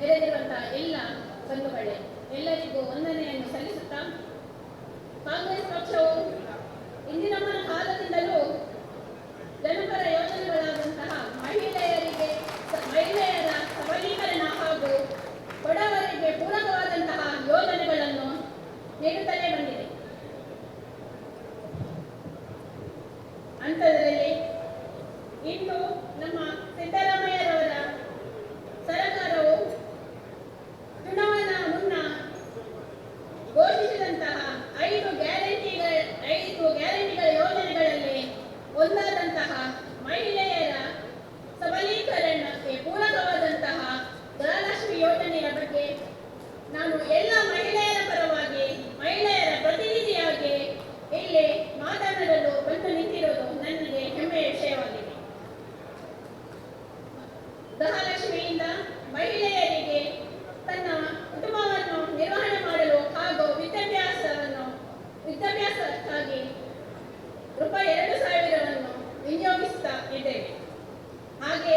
ನೆರೆದಿರುವಂತಹ ಎಲ್ಲ ಬಂಧುಗಳೇ, ಎಲ್ಲರಿಗೂ ವಂದನೆಯನ್ನು ಸಲ್ಲಿಸುತ್ತಾ ಕಾಂಗ್ರೆಸ್ ಪಕ್ಷವು ಇಂದಿನಮ್ಮನ ಕಾಲದಿಂದಲೂ ಜನಪರ ಯೋಜನೆಗಳಾದಂತಹ ಮಹಿಳೆಯರಿಗೆ ಮಹಿಳೆಯರ ಸಬಲೀಕರಣ ಹಾಗೂ ಬಡವರಿಗೆ ಪೂರಕವಾದಂತಹ ಯೋಜನೆಗಳನ್ನು ನೀಡುತ್ತಲೇ ಬಂದಿದೆ. ಅಂತದರಲ್ಲಿ ಇನ್ನು ನಮ್ಮ ಸಿದ್ದರಾಮ ಗಮನಿಸ್ತಾ ಇದ್ದೇವೆ ಹಾಗೆ